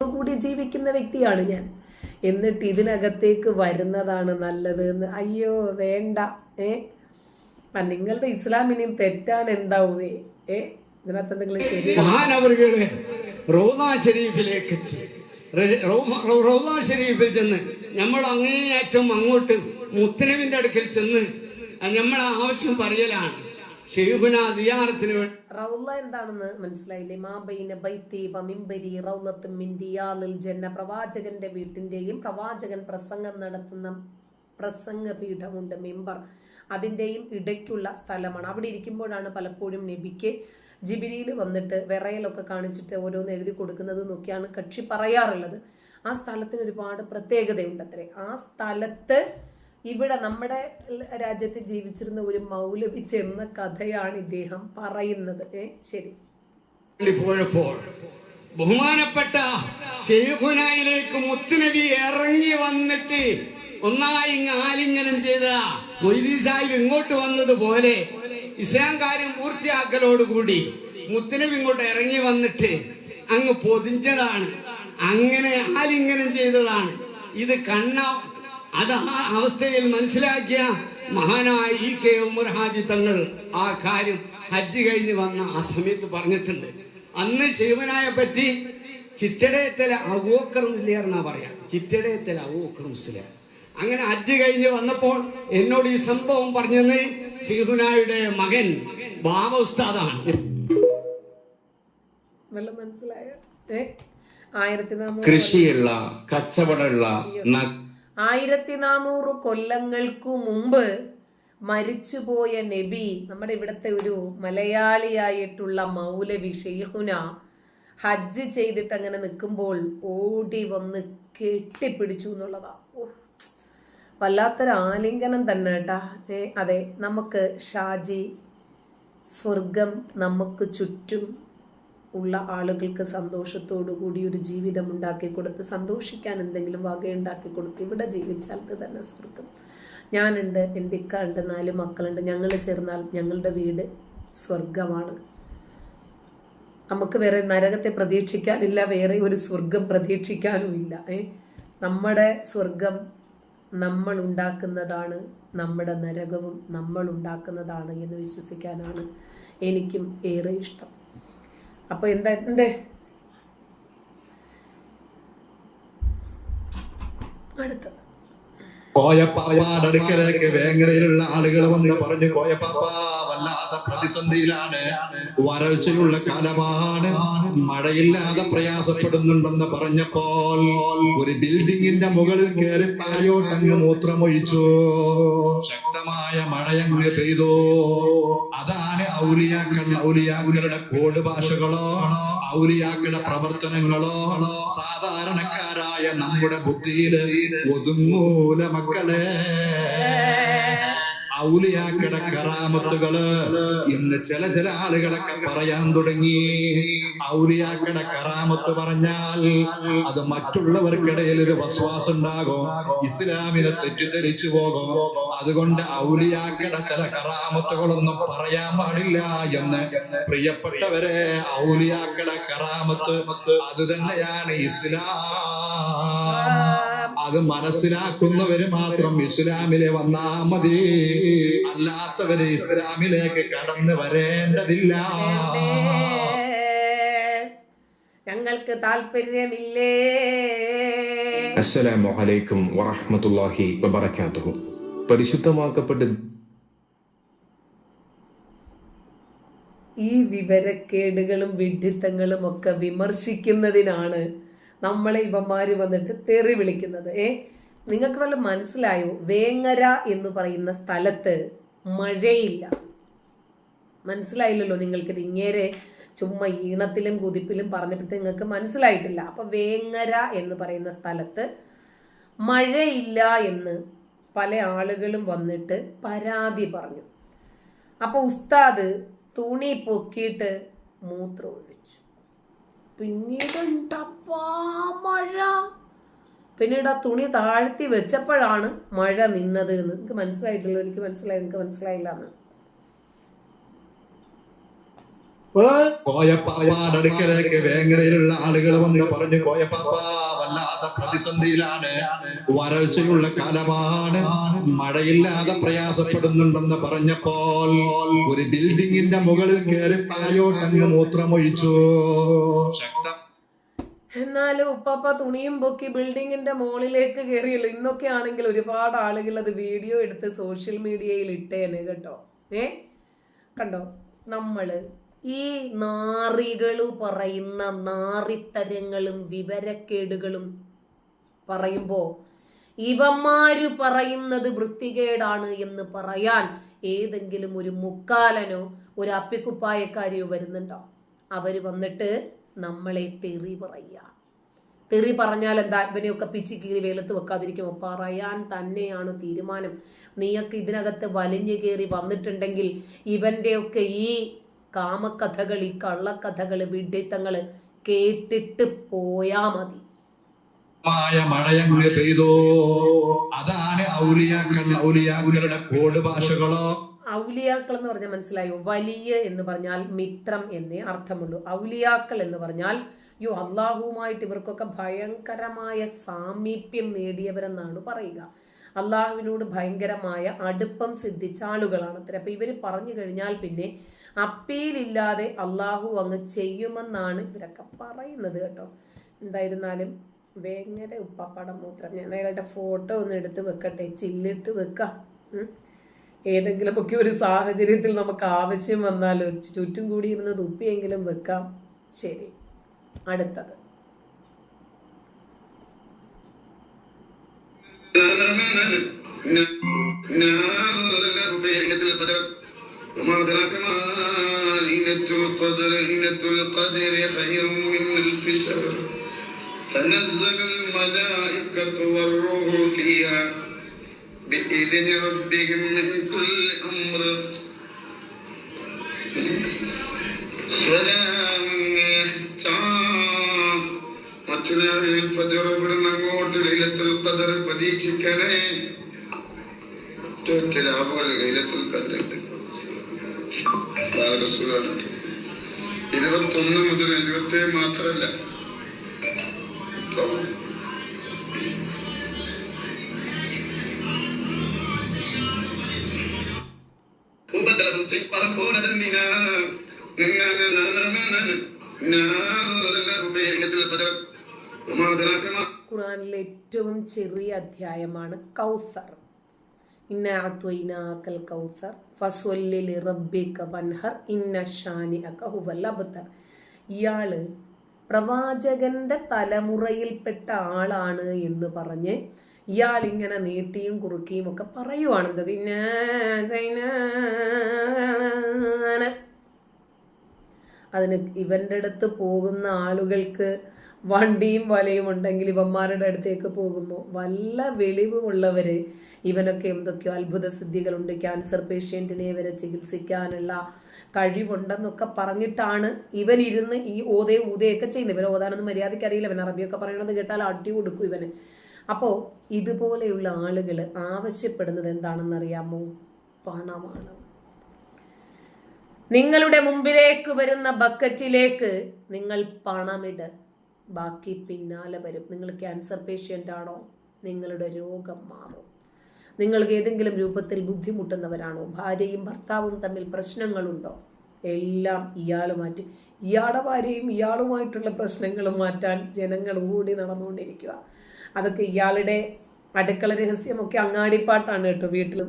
കൂടി ജീവിക്കുന്ന വ്യക്തിയാണ് ഞാൻ. എന്നിട്ട് ഇതിനകത്തേക്ക് വരുന്നതാണ് നല്ലത് എന്ന് അയ്യോ വേണ്ട. ഏ? നിങ്ങളുടെ ഇസ്ലാമിനെയും തെറ്റാൻ എന്താവേ? ഏ? ഇതിനകത്ത് എന്തെങ്കിലും ശരി? മഹാനവറുകൾ റോദ ചെന്ന് നമ്മൾ അങ്ങേയറ്റം അങ്ങോട്ട് മുത്തനവിന്റെ അടുക്കൽ ചെന്ന് നമ്മളെ ആവശ്യം പറയലാണ്. റൗള എന്താണെന്ന് മനസ്സിലായില്ലേ? മാബൈന ബൈത്തി വ മിമ്പരി റൗളത്തും മിൻ ജന്ന. പ്രവാചകന്റെ വീട്ടിന്റെയും പ്രവാചകൻ പ്രസംഗം നടത്തുന്ന പ്രസംഗ പീഠമുണ്ട് മെമ്പർ അതിന്റെയും ഇടയ്ക്കുള്ള സ്ഥലമാണ്. അവിടെ ഇരിക്കുമ്പോഴാണ് പലപ്പോഴും നബിക്ക് ജിബിരിയിൽ വന്നിട്ട് വിറയലൊക്കെ കാണിച്ചിട്ട് ഓരോന്ന് എഴുതി കൊടുക്കുന്നത് നോക്കിയാണ് കക്ഷി പറയാറുള്ളത്. ആ സ്ഥലത്തിന് ഒരുപാട് പ്രത്യേകതയുണ്ട് അത്രേ. ആ സ്ഥലത്ത് ഇവിടെ നമ്മുടെ രാജ്യത്ത് ജീവിച്ചിരുന്ന ഒരു മൗലവി ചെന്ന കഥയാണ് ഇദ്ദേഹം പറയുന്നത്. ഏ ശരി. ബഹുമാനപ്പെട്ട ഷെയ്ഖുനായിലേക്ക് മുത്തുനബി ഇറങ്ങി വന്നിട്ട് ഒന്നായി ആലിംഗനം ചെയ്ത മൊയ്തീൻ സാഹിബ് ഇങ്ങോട്ട് വന്നതുപോലെ ഇസ്ലാം കാര്യം പൂർത്തിയാക്കലോടുകൂടി മുത്തുനബി ഇങ്ങോട്ട് ഇറങ്ങി വന്നിട്ട് അങ്ങ് പൊതിഞ്ഞതാണ്. അങ്ങനെ ആലിംഗനം ചെയ്തതാണ്. ഇത് കണ്ണ അത് ആ അവസ്ഥയിൽ മനസ്സിലാക്കിയ മഹാനായ ഇ കെ ഉമർ ഹാജി തങ്ങൾ ആ കാര്യം ഹജ്ജ് കഴിഞ്ഞ് വന്ന ആ സമയത്ത് പറഞ്ഞിട്ടുണ്ട്. അന്ന് ശിവനായ പറ്റി ചിറ്റടയത്തിലെ അവോക്കറും ഇല്ലായിരുന്നാ പറയാ. ചിറ്റടയത്തിലെ അവോക്കറും മുസ്ലിം അങ്ങനെ ഹജ്ജ് കഴിഞ്ഞ് വന്നപ്പോൾ എന്നോട് ഈ സംഭവം പറഞ്ഞത് ശിവനായുടെ മകൻ ബാബ ഉസ്താദാണ്. കൃഷിയുള്ള കച്ചവടമുള്ള ന- ആയിരത്തി നാനൂറ് കൊല്ലങ്ങൾക്കു മുമ്പ് മരിച്ചുപോയ നബി നമ്മുടെ ഇവിടുത്തെ ഒരു മലയാളിയായിട്ടുള്ള മൗലവി ഷെയ്ഹുന ഹജ്ജ് ചെയ്തിട്ട് അങ്ങനെ നിൽക്കുമ്പോൾ ഓടി വന്ന് കെട്ടിപ്പിടിച്ചു എന്നുള്ളതാ. വല്ലാത്തൊരു ആലിംഗനം തന്നെ കേട്ടാ. അതെ നമുക്ക് ഷാജി സ്വർഗം നമുക്ക് ചുറ്റും ഉള്ള ആളുകൾക്ക് സന്തോഷത്തോടു കൂടി ഒരു ജീവിതം ഉണ്ടാക്കി കൊടുത്ത് സന്തോഷിക്കാൻ എന്തെങ്കിലും വകയുണ്ടാക്കി കൊടുത്ത് ഇവിടെ ജീവിച്ചാൽ തന്നെ സ്വർഗം ഞാനുണ്ട് എന്റെ ഇക്ക ഉണ്ട് നാല് മക്കളുണ്ട്. ഞങ്ങൾ ചേർന്നാൽ ഞങ്ങളുടെ വീട് സ്വർഗമാണ് നമുക്ക് വേറെ നരകത്തെ പ്രതീക്ഷിക്കാനില്ല വേറെ ഒരു സ്വർഗം പ്രതീക്ഷിക്കാനും ഇല്ല. ഏ? നമ്മുടെ സ്വർഗം നമ്മൾ ഉണ്ടാക്കുന്നതാണ് നമ്മുടെ നരകവും നമ്മൾ ഉണ്ടാക്കുന്നതാണ് എന്ന് വിശ്വസിക്കാനാണ് എനിക്കും ഏറെ ഇഷ്ടം. അപ്പോൾ എന്താ എന്തേ? അടുത്തത്. കോയപ്പാപ്പാടെ വേങ്ങരയിലുള്ള ആളുകൾ വന്ന് പറഞ്ഞു കോയപ്പാപ്പ വല്ലാത്ത പ്രതിസന്ധിയിലാണ്. വരൾച്ചയുള്ള കാലമാണ്. മഴയില്ലാതെ പ്രയാസപ്പെടുന്നുണ്ടെന്ന് പറഞ്ഞപ്പോൾ ഒരു ബിൽഡിങ്ങിന്റെ മുകളിൽ കയറി തലയോട്ടങ്ങ് മൂത്രമൊഴിച്ചു. ശക്തമായ മഴയങ്ങ് പെയ്തു. അതാണ് ഔലിയാക്കൾ ഔലിയാക്കളുടെ കോഡ് ഭാഷകളോ ഔലിയാക്കളുടെ പ്രവർത്തനങ്ങളോ സാധാരണക്കാരായ നമ്മുടെ ബുദ്ധിയിൽ ഒതുങ്ങൂല മക്കളെ. ഔലിയാക്കളുടെ കറാമത്തുകൾ ഇന്ന് ചില ചില ആളുകളൊക്കെ പറയാൻ തുടങ്ങി. ഔലിയാക്കളുടെ കറാമത്ത് പറഞ്ഞാൽ അത് മറ്റുള്ളവർക്കിടയിൽ ഒരു വസ്വാസം ഉണ്ടാകും ഇസ്ലാമിനെ തെറ്റിദ്ധരിച്ചു പോകും. അതുകൊണ്ട് ഔലിയാക്കളുടെ ചില കറാമത്തുകളൊന്നും പറയാൻ പാടില്ല എന്ന് പ്രിയപ്പെട്ടവരെ ഔലിയാക്കളുടെ കറാമത്ത് അത് തന്നെയാണ് ഇസ്ലാം. അത് മനസ്സിലാക്കുന്നവര് മാത്രം ഇസ്ലാമിലെ വന്നാ മതി. അല്ലാത്തവര് ഇസ്ലാമിലേക്ക് കടന്നു വരേണ്ടതില്ല. ഞങ്ങൾക്ക് താല്പര്യമില്ലേ അസ്സലാമു അലൈക്കും വറഹ്മത്തുള്ളാഹി വബറകാതുഹു. പരിശുദ്ധമാക്കപ്പെട്ട ഈ വിവരക്കേടുകളും വിഡ്ഢിത്തങ്ങളും ഒക്കെ വിമർശിക്കുന്നതിനാണ് നമ്മളെ ഇവന്മാര് വന്നിട്ട് തെറി വിളിക്കുന്നത്. ഏ നിങ്ങൾക്ക് വല്ല മനസ്സിലായോ? വേങ്ങര എന്ന് പറയുന്ന സ്ഥലത്ത് മഴയില്ല. മനസ്സിലായില്ലല്ലോ നിങ്ങൾക്കിത് ഇങ്ങേരെ ചുമ്മാ ഈണത്തിലും കുതിപ്പിലും പറഞ്ഞപ്പോഴത്തെ നിങ്ങൾക്ക് മനസ്സിലായിട്ടില്ല. അപ്പൊ വേങ്ങര എന്ന് പറയുന്ന സ്ഥലത്ത് മഴയില്ല എന്ന് പല ആളുകളും വന്നിട്ട് പരാതി പറഞ്ഞു. അപ്പോൾ ഉസ്താദ് തുണി പൊക്കിയിട്ട് മൂത്രം ഒഴിച്ചു പിന്നീട് മഴ? പിന്നീട് ആ തുണി താഴ്ത്തി വെച്ചപ്പോഴാണ് മഴ നിന്നത് എന്ന്. എനിക്ക് മനസ്സിലായിട്ടില്ല എനിക്ക് മനസ്സിലായി എനിക്ക് മനസ്സിലായില്ല എന്ന്. അടുക്കലേക്ക് വേങ്ങരയിലുള്ള ആളുകൾ വന്ന് പറഞ്ഞു കോയപ്പാപ്പ വല്ലാത്ത പ്രതിസന്ധിയിലാണ്. വരൾച്ചയുള്ള കാലമാണ്. മഴയില്ലാതെ പ്രയാസപ്പെടുന്നുണ്ടെന്ന് പറഞ്ഞപ്പോൾ ഒരു ബിൽഡിങ്ങിന്റെ മുകളിൽ കയറി തായോട്ടങ്ങ് മൂത്രമൊഴിച്ചു. ശക്തം. എന്നാലും ഉപ്പാപ്പ തുണിയും പൊക്കി ബിൽഡിങ്ങിന്റെ മുകളിലേക്ക് കയറിയല്ലോ. ഇന്നൊക്കെ ആണെങ്കിൽ ഒരുപാട് ആളുകൾ അത് വീഡിയോ എടുത്ത് സോഷ്യൽ മീഡിയയിൽ ഇട്ടേനെ കേട്ടോ. ഏ? കണ്ടോ? നമ്മൾ ഈ നാറികൾ പറയുന്ന നാറിത്തരങ്ങളും വിവരക്കേടുകളും പറയുമ്പോൾ ഇവന്മാര് പറയുന്നത് വൃത്തികേടാണ് എന്ന് പറയാൻ ഏതെങ്കിലും ഒരു മുക്കാലനോ ഒരു അപ്പിക്കുപ്പായക്കാരിയോ വരുന്നുണ്ടോ? അവർ വന്നിട്ട് നമ്മളെ തെറി പറയുക തെറി പറഞ്ഞാൽ എന്താ? ഇവനെയൊക്കെ പിച്ചി കീറി വെയിലത്ത് വെക്കാതിരിക്കുമോ? പറയാൻ തന്നെയാണ് തീരുമാനം. നീയൊക്കെ ഇതിനകത്ത് വലിഞ്ഞു കയറി വന്നിട്ടുണ്ടെങ്കിൽ ഇവന്റെയൊക്കെ ഈ കാമകഥകൾ ഈ കള്ളക്കഥകൾ വിഡ്ഢിത്തങ്ങൾ കേട്ടിട്ട് പോയാ മതി. മഴയങ്ങ് പെയ്തോ? അതാണ് ഔലിയാക്കൾ ഔലിയാക്കളുടെ കോഡ് ഭാഷകളോ. ഔലിയാക്കൾ എന്ന് പറഞ്ഞാൽ മനസ്സിലായോ? വലിയ എന്ന് പറഞ്ഞാൽ മിത്രം എന്നേ അർത്ഥമുള്ളൂ. ഔലിയാക്കൾ എന്ന് പറഞ്ഞാൽ യോ അള്ളാഹുവുമായിട്ട് ഇവർക്കൊക്കെ ഭയങ്കരമായ സാമീപ്യം നേടിയവരെന്നാണ് പറയുക. അള്ളാഹുവിനോട് ഭയങ്കരമായ അടുപ്പം സിദ്ധിച്ച ആളുകളാണ് അത്ര. അപ്പൊ ഇവർ പറഞ്ഞു കഴിഞ്ഞാൽ പിന്നെ അപ്പീലില്ലാതെ അള്ളാഹു അങ്ങ് ചെയ്യുമെന്നാണ് ഇവരൊക്കെ പറയുന്നത് കേട്ടോ. എന്തായിരുന്നാലും ഭയങ്കര ഉപ്പാപ്പാടം മൂത്രം. ഞാൻ അയാളുടെ ഫോട്ടോ ഒന്ന് എടുത്ത് വെക്കട്ടെ. ചില്ലിട്ട് വെക്കാം. ഏതെങ്കിലുമൊക്കെ ഒരു സാഹചര്യത്തിൽ നമുക്ക് ആവശ്യം വന്നാൽ ചുറ്റും കൂടി ഇരുന്ന് തുപ്പിയെങ്കിലും വെക്കാം. ശരി. അടുത്തത്. ഞാൻ ليلة القدر وما أدراك ما ليلة القدر ليلة القدر خير من ألف شهر تنزل الملائكة والروح فيها بإذن ربهم من كل أمر سلام حتى മറ്റൊരാളിൽ ഫജർ ഇവിടുന്ന് അങ്ങോട്ട് ലൈലത്തുൽ ഖദർ പ്രതീക്ഷിക്കണേ ഒറ്റ ലാഭങ്ങൾ ലൈലത്തുൽ ഖദറുണ്ട് ഇരുപത്തൊന്ന് മുതൽ ഇരുപത്തേഴ് മാത്രല്ല ഉപദ്രവത്തിൽ പറപ്പോടതിനാ ഖുറാനിലെ ഏറ്റവും ചെറിയ അധ്യായമാണ് കൗസർ. ഇന്ന വൻഹർ ഇന്ന ഇയാൾ പ്രവാചകന്റെ തലമുറയിൽപ്പെട്ട ആളാണ് എന്ന് പറഞ്ഞ് ഇയാൾ ഇങ്ങനെ നീട്ടിയും കുറുക്കിയും ഒക്കെ പറയുവാണ്. ഇന്ന അതിന് ഇവന്റെ അടുത്ത് പോകുന്ന ആളുകൾക്ക് വണ്ടിയും വലയും ഉണ്ടെങ്കിൽ ഇവന്മാരുടെ അടുത്തേക്ക് പോകുമ്പോൾ വല്ല വെളിവുമുള്ളവർ ഇവനൊക്കെ എന്തൊക്കെയോ അത്ഭുത സിദ്ധികളുണ്ട് ക്യാൻസർ പേഷ്യന്റിനെ ഇവരെ ചികിത്സിക്കാനുള്ള കഴിവുണ്ടെന്നൊക്കെ പറഞ്ഞിട്ടാണ് ഇവൻ ഇരുന്ന് ഈ ഓതേ ഊതയൊക്കെ ചെയ്യുന്നത്. ഇവൻ ഓതാനൊന്നും മര്യാദയ്ക്ക് അറിയില്ല. ഇവൻ അറബിയൊക്കെ പറയണത് കേട്ടാൽ അടി കൊടുക്കും ഇവന്. അപ്പോൾ ഇതുപോലെയുള്ള ആളുകൾ ആവശ്യപ്പെടുന്നത് എന്താണെന്ന് അറിയാമോ പണമാണ്. നിങ്ങളുടെ മുമ്പിലേക്ക് വരുന്ന ബക്കറ്റിലേക്ക് നിങ്ങൾ പണമിട്. ബാക്കി പിന്നാലെ വരും. നിങ്ങൾ ക്യാൻസർ പേഷ്യന്റ് ആണോ? നിങ്ങളുടെ രോഗം മാറും. നിങ്ങൾക്ക് ഏതെങ്കിലും രൂപത്തിൽ ബുദ്ധിമുട്ടുന്നവരാണോ? ഭാര്യയും ഭർത്താവും തമ്മിൽ പ്രശ്നങ്ങളുണ്ടോ? എല്ലാം ഇയാൾ മാറ്റി. ഇയാളുടെ ഭാര്യയും ഇയാളുമായിട്ടുള്ള പ്രശ്നങ്ങൾ മാറ്റാൻ ജനങ്ങൾ ഓടി നടന്നുകൊണ്ടിരിക്കുക. അതൊക്കെ ഇയാളുടെ അടുക്കള രഹസ്യമൊക്കെ അങ്ങാടിപ്പാട്ടാണ് കേട്ടോ വീട്ടിൽ